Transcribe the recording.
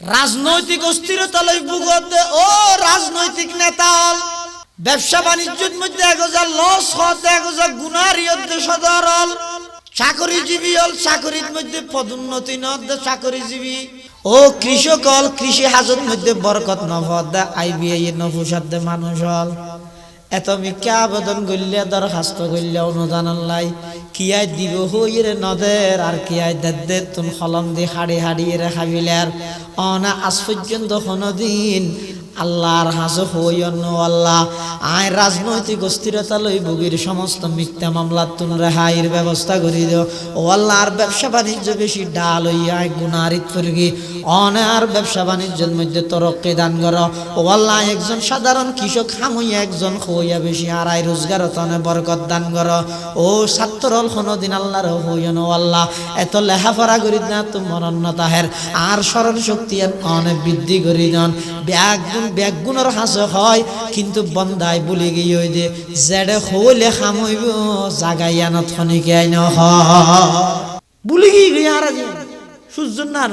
রাজনৈতিক অস্থিরতা লই ভুগত ও রাজনৈতিক নেতা হল ব্যবসা বাণিজ্যের মধ্যে এক হাজার লস হতে এক হাজার গুণার সদর হল চাকরিজীবী হল, চাকরির মধ্যে পদোন্নতি নদ চাকরিজীবী। ও কৃষক হল, কৃষি হাজত মধ্যে বরকত নভদ আইবিআই নফুসাদ্দে মানুষ হল। এত মিকে আবেদন করলে, দরখাস্ত করলে অনুদান লাই কিয়াই দিব হইরে নদের, আর কিয়াই দেদ্দে তুন হলম দি হাড়ি হাড়িয়ে রে আর অনা আজ পর্যন্ত দিন আল্লাহর হাসো হই অন্য আল্লাহ। আয় রাজনৈতিক অস্থিরতা লই ভুগির সমস্ত মিথ্যা মামলা তুন রেহাইয়ের ব্যবস্থা করি দিও। ও আল্লাহ আর ব্যবসা বাণিজ্য বেশি ডাল হইয়া আয় গুনারিত ফিরগি। অনে আর ব্যবসা বাণিজ্যের মধ্যে তরক্কি দান কর। ও আল্লাহ, একজন সাধারণ কৃষক হামইয়া একজন হইয়া বেশি, আর আয় রোজগার তনে বরকত দান কর। ও ছাত্রল দিন আল্লাহর হইয়ন আল্লাহ। এত লেহাফারা করি না তো মরণ্যতাহের আর স্মরণ শক্তি অনেক বৃদ্ধি করি দন। ব্যাগুণ ব্যাগুণের হাস হয়, কিন্তু বন্দায় বলে গিয়ে যে জেডে হলে খামইব, জাগাইয়া না থনিকে আইন হয়। বুলি গিয়ে আর সূর্য না